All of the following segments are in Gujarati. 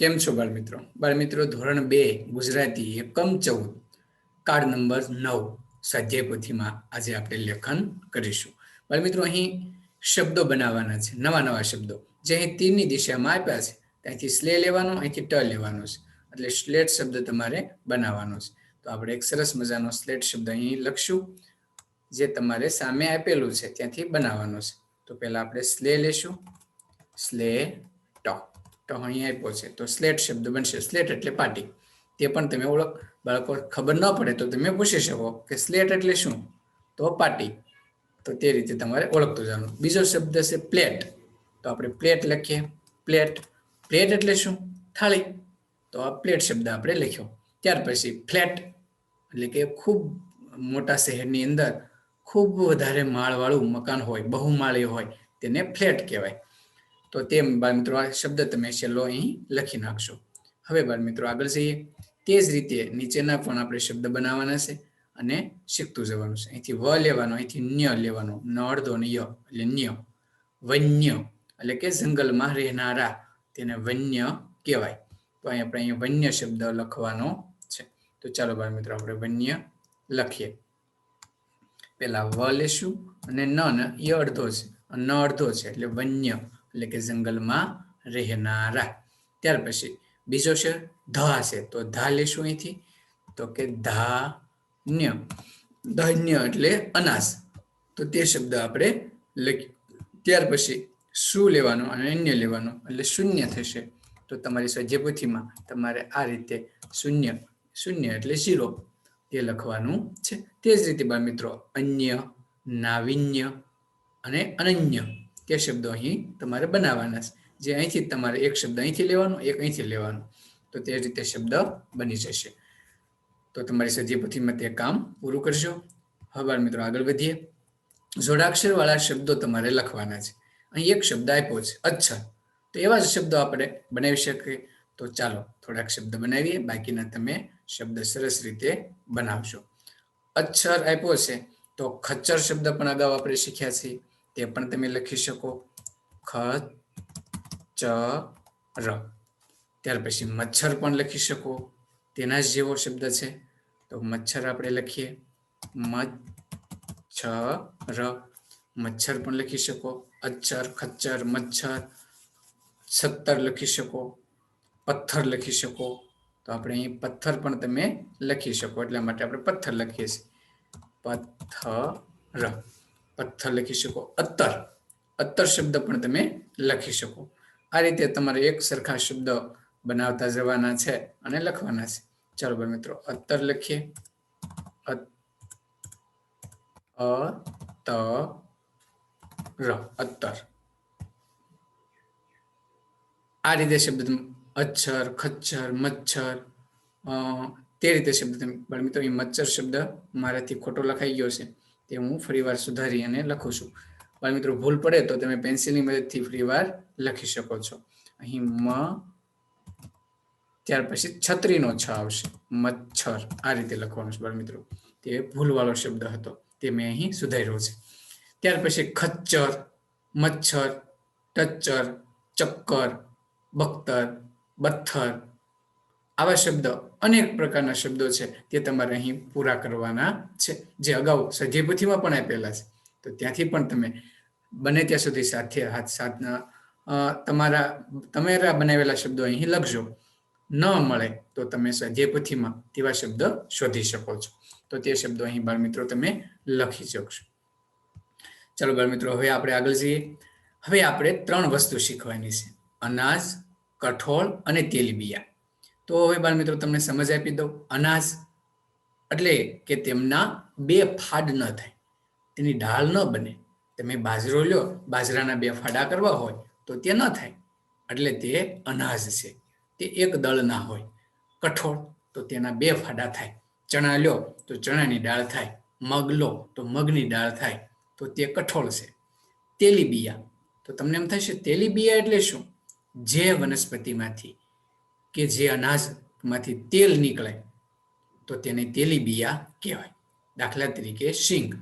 કેમ છો બાળ મિત્રો બાળ મિત્રો ધોરણ બે, ગુજરાતી એકમ ચૌદ કાર્ડ નંબર નવ, સ્વાધ્યાય પોથીમાં આજે આપણે લેખન કરીશું. બાળ મિત્રો અહીં શબ્દો બનાવવાના છે, નવા નવા શબ્દો. જે અહીં તીરની દિશામાં આપ્યા છે, ત્યાંથી સ્લે લેવાનો, અહીંથી ટ લેવાનો છે. એટલે સ્લેટ શબ્દ તમારે બનાવવાનો છે. તો આપણે એક સરસ મજાનો સ્લેટ શબ્દ અહીં લખશું, જે તમારે સામે આપેલું છે, ત્યાંથી બનાવવાનો છે. તો પહેલા આપણે સ્લે લેશું. સ્લે તો અહીં આપ્યો છે. તો સ્લેટ શબ્દ બનશે. સ્લેટ એટલે પાટી. તે પણ તમે ઓળખ, બાળકો ખબર ન પડે તો તમે પૂછી શકો કે સ્લેટ એટલે શું? તો પાટી. તો તે રીતે તમારે ઓળખતું જવાનું. બીજો શબ્દ છે પ્લેટ. તો આપણે પ્લેટ લખીએ. પ્લેટ. પ્લેટ એટલે શું? થાળી. તો આ પ્લેટ શબ્દ આપણે લખ્યો. ત્યાર પછી ફ્લેટ, એટલે કે ખૂબ મોટા શહેરની અંદર ખૂબ વધારે માળવાળું મકાન હોય, બહુમાળી હોય, તેને ફ્લેટ કહેવાય. તો બાળ મિત્રો આ શબ્દ તમે છેલ્લો અહીં લખી નાખશો. હવે બાળ મિત્રો આગળ જઈએ. તે જ રીતે નીચેના પણ આપણે શબ્દ બનાવવાના છે અને શીખતું જવાનું છે. અહીંથી વ લેવાનો, અહીંથી ન્ય લેવાનો. ન અડધો ને ય, એટલે ન્ય. વન્ય, એટલે કે જંગલમાં રહેનારા, તેને વન્ય કહેવાય. તો અહીં આપણે અહીંયા વન્ય શબ્દ લખવાનો છે. તો ચાલો બાળ મિત્રો આપણે વન્ય લખીએ. પેલા વ લેશું અને ન ય અડધો છે. ન અડધો છે, એટલે વન્ય. એટલે કે જંગલમાં રહેનારા. ત્યાર પછી બીજો છે ધા છે. તો ધા લેશું અહીંથી. તો કે ધાન્ય. ધાન્ય એટલે અનાજ. તો તે શબ્દ આપણે લખી. ત્યાર પછી શું લેવાનું અને અન્ય લેવાનું? એટલે શૂન્ય થશે. તો તમારી સ્વજ્યપોથીમાં તમારે આ રીતે શૂન્ય શૂન્ય એટલે શીરો તે લખવાનું છે. તે જ રીતે મિત્રો, અન્ય, નાવિન્ય અને અનન્ય. તે શબ્દો અહીં તમારે બનાવવાના છે. જે અહીંથી તમારે એક શબ્દ અહીંથી લેવાનો, એક અહીંથી લેવાનો. તો તે રીતે શબ્દ બની જશે. તો તમારી સજીપુથીમાં તે કામ પૂરું કરશો હવે મિત્રો આગળ વધીએ. જોડાક્ષર વાળા શબ્દો તમારે લખવાના છે. અહીં એક શબ્દ આપ્યો છે, અચ્છર. તો એવા જ શબ્દો આપણે બનાવી શકીએ. તો ચાલો થોડાક શબ્દ બનાવીએ. બાકીના તમે શબ્દ સરસ રીતે બનાવશો અચ્છર આપ્યો છે, તો ખચ્ચર શબ્દ પણ અગાઉ આપણે શીખ્યા છીએ. તે પણ તમે લખી શકો. ખ, ચ, ર. ત્યાર પછી મચ્છર પણ લખી શકો. તેના જેવો શબ્દ છે. તો મચ્છર આપણે લખીએ. મચ્છર. મચ્છર પણ લખી શકો. અચ્છર, ખચ્ચર, મચ્છર. સત્તર લખી શકો. પથ્થર લખી શકો. તો આપણે અહીં પથ્થર પણ તમે લખી શકો. એટલા માટે આપણે પથ્થર લખીએ છીએ. પથ્થર. પથ્થર લખી શકો, અત્તર. અત્તર શબ્દ પણ તમે લખી શકો. આ રીતે તમારે એક સરખા શબ્દ બનાવતા જવાના છે અને લખવાના છે. ચાલો ભાઈ મિત્રો, અત્તર લખીએ. અત્તર. આ રીતે શબ્દ અચ્છર, ખચ્છર, મચ્છર તે રીતે શબ્દ તમે બાળ મિત્રો, એ મચ્છર શબ્દ મારાથી ખોટો લખાઈ ગયો છે. તે હું ફરીવાર સુધારી અને લખું છું. બાળ મિત્રો, ભૂલ પડે તો તમે પેન્સિલની મદદથી ફરીવાર લખી શકો છો. અહીં મ, ત્યાર પછી છત્રીનો છ આવશે. મચ્છર, આ રીતે લખવાનું છે બાળ મિત્રો. તે ભૂલવાળો શબ્દ હતો. તે મેં અહીં સુધાર્યો છે. ત્યાર પછી ખચ્ચર, મચ્છર, ટચ્ચર, ચક્કર, બખ્તર, બથ્થર આવા શબ્દ અનેક પ્રકારના શબ્દો છે તે તમારે અહીં પૂરા કરવાના છે. જે અગાઉ સજીપથીમાં પણ આપેલા છે. તો ત્યાંથી પણ તમે બને ત્યાં સુધી સાથે હાથ સાથના તમારા તમારા બનાવેલા શબ્દો અહીં લખજો. ન મળે તો તમે સજેપથીમાં તેવા શબ્દ શોધી શકો છો. તો તે શબ્દો અહીં બાળ મિત્રો તમે લખી શકશો. ચાલો બાળ મિત્રો હવે આપણે આગળ જઈએ. હવે આપણે ત્રણ વસ્તુ શીખવાની છે. અનાજ, કઠોળ અને તેલીબિયા તો હવે બાળ મિત્રો તમને સમજ આપી દઉં. અનાજ એટલે કે તેમના બે ફાડ ન થાય. તેની ઢાળ ન બને. તમે બાજરો લ્યો બાજરાના બે ફાડા કરવા હોય તો તે ન થાય. એટલે તે અનાજ છે. તે એક દળના હોય. કઠોળ તો તેના બે ફાડા થાય. ચણા લ્યો તો ચણાની ડાળ થાય. મગ લો તો મગની ડાળ થાય. તો તે કઠોળ છે. તેલીબિયા. તો તમને એમ થશે, તેલીબિયા એટલે શું? જે વનસ્પતિમાંથી કે જે અનાજમાંથી તેલ નીકળે, તો તેને તેલી બિયા કહેવાય. દાખલા તરીકે શીંગ,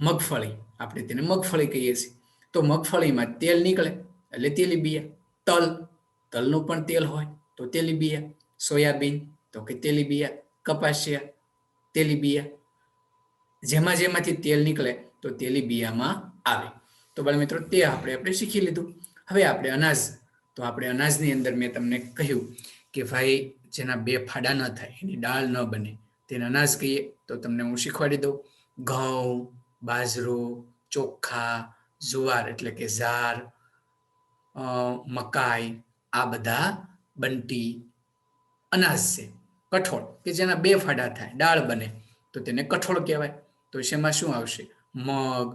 મગફળી, આપણે તેને મગફળી કહીએ છીએ. તો મગફળીમાં તેલ નીકળે, એટલે તેલી બિયા. તલ, તલનું પણ તેલ હોય, તો તેલી બિયા. સોયાબીન, તો કે તેલી બિયા. કપાસિયા તેલીબિયા જેમાં જેમાંથી તેલ નીકળે, તો તેલી બિયામાં આવે. તો બાળ મિત્રો, તે આપણે આપણે શીખી લીધું. હવે આપણે અનાજ તો આપણે અનાજની અંદર મેં તમને કહ્યું કે ભાઈ, જેના બે ફાડા ન થાય, એની દાળ ન બને, તેને અનાજ કહીએ, તો તમને હું શીખવાડી દઉં. ઘઉં, બાજરો, ચોખા, જુવાર એટલે કે ઝાર મકાઈ, આ બધા બંટી, અનાજ છે. કઠોળ, કે જેના બે ફાડા થાય, દાળ બને, તો તેને કઠોળ કહેવાય. તો શેમાં શું આવશે? મગ,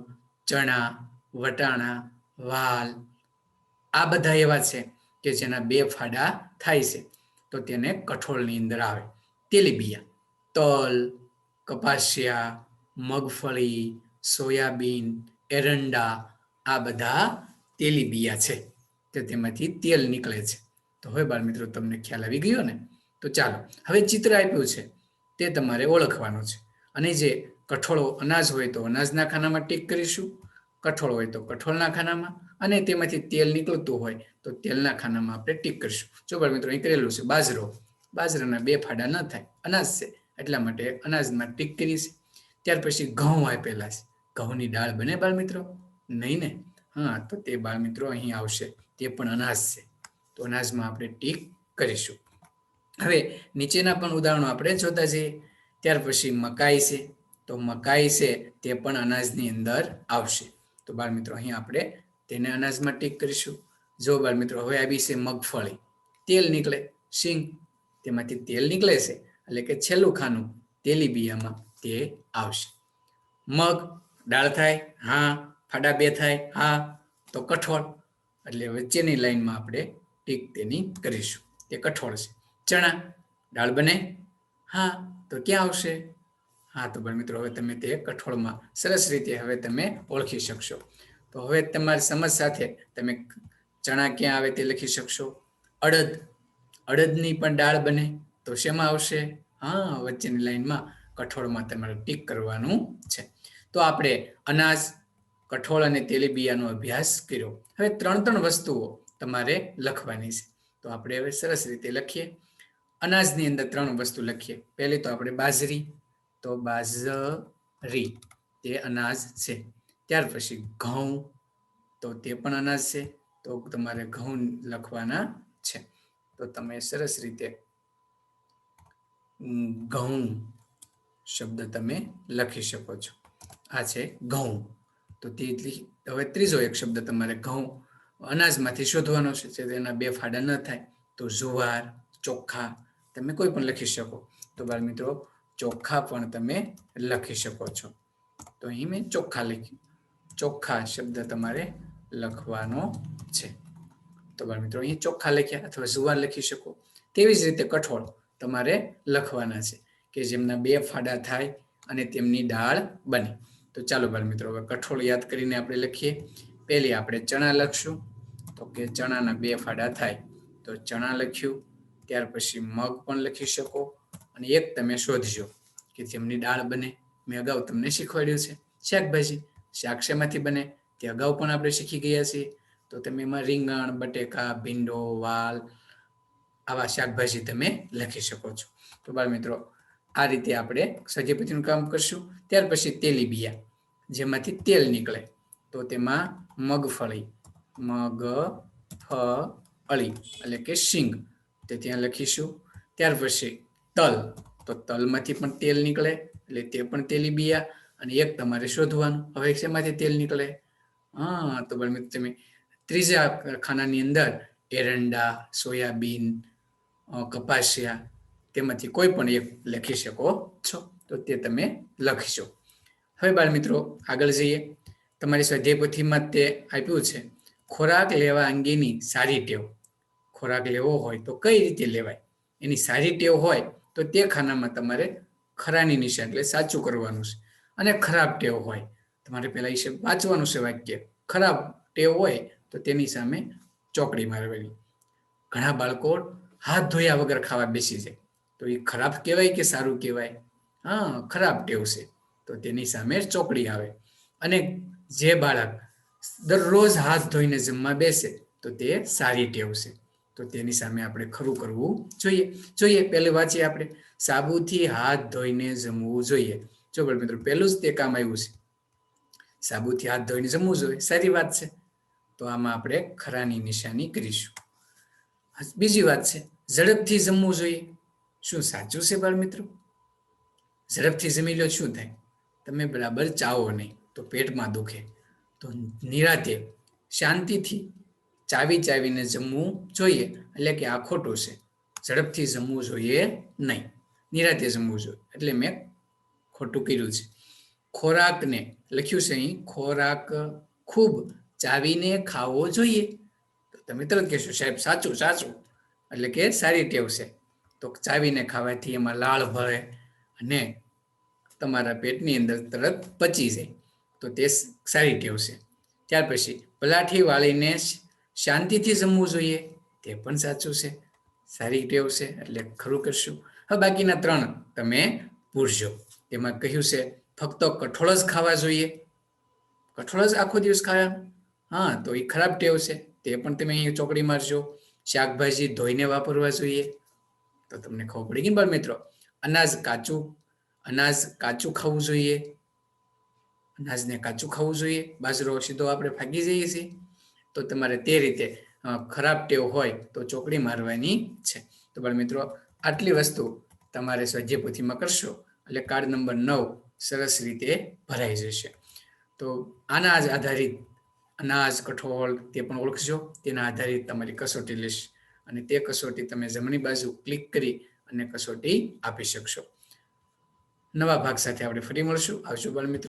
ચણા, વટાણા, વાલ આ બધા એવા છે કે જેના બે ફાડા થાય છે. તો તેને કઠોળની અંદર આવે. તેલીબિયા, તલ, કપાસિયા, મગફળી, સોયાબીન, એરંડા આ બધા તેલીબિયા છે કે તેમાંથી તેલ નીકળે છે. તો હવે બાળ મિત્રો તમને ખ્યાલ આવી ગયો ને? તો ચાલો, હવે ચિત્ર આપ્યું છે. તે તમારે ઓળખવાનું છે. અને જે કઠોળો અનાજ હોય તો અનાજના ખાનામાં ટીક કરીશું. કઠોળ હોય તો કઠોળના ખાનામાં અને તેમાંથી તેલ નીકળતું હોય તો તેલના ખાનામાં આપણે ટીક કરીશું. જો બાળ મિત્રો, અહીં કરેલું છે બાજરો. બાજરાના બે ફાડા ન થાય, અનાજ છે. એટલા માટે અનાજમાં ટીક કરી છે. ત્યાર પછી ઘઉં આપેલા છે. ઘઉંની દાળ બને બાળ મિત્રો? નહીં ને? હા, તો તે બાળ મિત્રો અહીં આવશે. તે પણ અનાજ છે. તો અનાજમાં આપણે ટીક કરીશું. હવે નીચેના પણ ઉદાહરણો આપણે જોતા જઈએ. ત્યાર પછી મકાઈ છે. તો મકાઈ છે તે પણ અનાજની અંદર આવશે. તો બાળ મિત્રો અહીં આપણે તેને અનાજમાં ટીક કરીશું. જો બાળ મિત્રો હવે આવી છે મગફળી. તેલ નીકળે સિંગ તેમાંથી તેલ નીકળે છે, એટલે કે છેલ્લું ખાનું તેલી બિયામાં તે આવશે. મગ, દાળ થાય, હા, ફાડા બે થાય, હા, તો કઠોળ. એટલે વચ્ચેની લાઈનમાં આપણે ટીક તેની કરીશું. તે કઠોળ છે. ચણા, દાળ બને હા, તો ક્યાં આવશે? હા, તો ભાઈ મિત્રો, હવે તમે તે કઠોળમાં સરસ રીતે હવે તમે ઓળખી શકશો. તો હવે તમારી સમજ સાથે તમે ચણા ક્યાં આવે તે લખી શકશો. અડદ, અડદની પણ દાળ બને તો શેમાં આવશે? હા, વચ્ચેની લાઈનમાં કઠોળમાં તમારે ટીક કરવાનું છે. તો આપણે અનાજ, કઠોળ અને તેલીબિયાનો અભ્યાસ કર્યો. હવે ત્રણ ત્રણ વસ્તુઓ તમારે લખવાની છે. તો આપણે હવે સરસ રીતે લખીએ. અનાજની અંદર ત્રણ વસ્તુ લખીએ. પહેલી તો આપણે બાજરી તો બાજરી, તે અનાજ છે. ત્યાર પછી ઘઉં, તો તે પણ અનાજ છે. તો તમારે ઘઉં લખવાના છે. તો તમે સરસ રીતે ઘઉં શબ્દ તમે લખી શકો છો. આ છે ઘઉં. તો તે હવે ત્રીજો એક શબ્દ તમારે ઘઉં અનાજમાંથી શોધવાનો છે તેના બે ફાડા ન થાય. તો જુવાર, ચોખા, તમે કોઈ પણ લખી શકો. તો બાળ મિત્રો ચોખા પણ તમે લખી શકો છો. તો અહીં મેં ચોખ્ખા લખ્યું. ચોખ્ખા શબ્દ તમારે લખવાનો છે. તો બાળ મિત્રો, અહીં ચોખ્ખા લખ્યા અથવા જુવાર લખી શકો. તેવી જ રીતે કઠોળ તમારે લખવાના છે કે જેમના બે ફાડા થાય અને તેમની દાળ બને. તો ચાલો બાળ મિત્રો, હવે કઠોળ યાદ કરીને આપણે લખીએ. પહેલી આપણે ચણા લખશું. તો કે ચણાના બે ફાડા થાય. તો ચણા લખ્યું. ત્યાર પછી મગ પણ લખી શકો. અને એક તમે શોધજો કે જેમની દાળ બને, મેં અગાઉ તમને શીખવાડ્યું છે. શાકભાજી શાક શેમાંથી બને, તે અગાઉ પણ આપણે શીખી ગયા છીએ. તો તમે એમાં રીંગણ, બટેકા, ભીંડો, વાલ આવા શાકભાજી તમે લખી શકો છો. તો બાળ મિત્રો, આ રીતે આપણે સજીપતિનું કામ કરશું. ત્યાર પછી તેલીબિયા જેમાંથી તેલ નીકળે. તો તેમાં મગફળી મગ ફળી એટલે કે શીંગ, તે ત્યાં લખીશું. ત્યાર પછી તલ. તો તલમાંથી પણ તેલ નીકળે, એટલે તે પણ તેલી બિયા અને એક તમારે શોધવાનું. હવે શેમાંથી તેલ નીકળે? હા, તો બાળ તમે ત્રીજા ખાનાની અંદર એરંડા, સોયાબીન કપાસિયા તેમાંથી કોઈ પણ એક લખી શકો છો. તો તે તમે લખીશો હવે બાળ મિત્રો આગળ જઈએ. તમારી સ્વાધ્યાય પોથીમાં તે આપ્યું છે, ખોરાક લેવા અંગેની સારી ટેવ. ખોરાક લેવો હોય તો કઈ રીતે લેવાય? એની સારી ટેવ હોય તો તે ખાનામાં તમારે ખરાની નિશાન, એટલે સાચું કરવાનું છે. અને ખરાબ ટેવ હોય, તમારે પહેલા વિશે વાંચવાનું છે વાક્ય. ખરાબ ટેવ હોય, તો તેની સામે ચોકડી મારવાની. ઘણા બાળકો હાથ ધોયા વગર ખાવા બેસી જાય તો એ ખરાબ કહેવાય કે સારું કહેવાય? હા, ખરાબ ટેવ છે. તો તેની સામે ચોકડી આવે. અને જે બાળક દરરોજ હાથ ધોઈને જમવા બેસે, તો તે સારી ટેવ છે. તો તેની સામે આપણે ખરું કરવું જોઈએ. જોઈએ, પહેલે વાંચીએ આપણે. સાબુથી હાથ ધોઈને જમવું જોઈએ. જો બાળ મિત્રો, પહેલું જ તે કામ આવ્યું છે. સાબુથી હાથ ધોઈને જમવું જોઈએ. સારી વાત છે. તો આમાં આપણે ખરાની નિશાની કરીશું. બીજી વાત છે. ઝડપથી જમવું જોઈએ. શું સાચું છે બાળ મિત્રો? ઝડપથી જમી લો, શું થાય? તમે બરાબર ચાવો નહીં, તો પેટમાં દુખે. તો નિરાતે, શાંતિથી ચાવી ચાવીને જમવું જોઈએ. એટલે કે આ ખોટું છે. ઝડપથી જમવું જોઈએ નહીં. નિરાતે જમવું જોઈએ. એટલે મેં ખોટું કર્યું છે. ખોરાકને, લખ્યું છે અહીં, ખોરાક ખૂબ ચાવીને ખાવો જોઈએ. તો તમે તરત કહેશો, સાહેબ, સાચું સાચું. એટલે કે સારી ટેવ છે. તો ચાવીને ખાવાથી એમાં લાળ ભળે અને તમારા પેટની અંદર તરત પચી જાય. તો તે સારી ટેવ છે. ત્યાર પછી પલાઠી વાળીને શાંતિથી જમવું જોઈએ. તે પણ સાચું છે. સારી ટેવ છે, એટલે ખરું કરશું. હવે બાકીના ત્રણ તમે પૂરજો. તેમાં કહ્યું છે, ફક્ત કઠોળ જ ખાવા જોઈએ. કઠોળ જ આખો દિવસ ખાયા હા, તો એ ખરાબ ટેવ છે. તે પણ તમે અહીં ચોકડી મારજો. શાકભાજી ધોઈને વાપરવા જોઈએ. તો તમને ખબર પડી ગઈ બાળ મિત્રો, અનાજ કાચું અનાજ કાચું ખાવું જોઈએ. અનાજને કાચું ખાવું જોઈએ. બાજરો સીધો આપણે ફાગી જઈએ છીએ. તો તમારે તે રીતે ખરાબ ટેવ હોય તો ચોકડી મારવાની છે. તો બાળ મિત્રો, આટલી વસ્તુ તમારે સ્વાધ્યાય કરશો એટલે કાર્ડ નંબર નવ સરસ રીતે ભરાઈ જશે. તો આના જ આધારિત અનાજ, કઠોળ તે પણ ઓળખજો. તેના આધારિત તમારી કસોટી લેશ અને તે કસોટી તમે જમણી બાજુ ક્લિક કરી અને કસોટી આપી શકશો. નવા ભાગ સાથે આપણે ફરી મળશું. આવજો બાળ મિત્રો.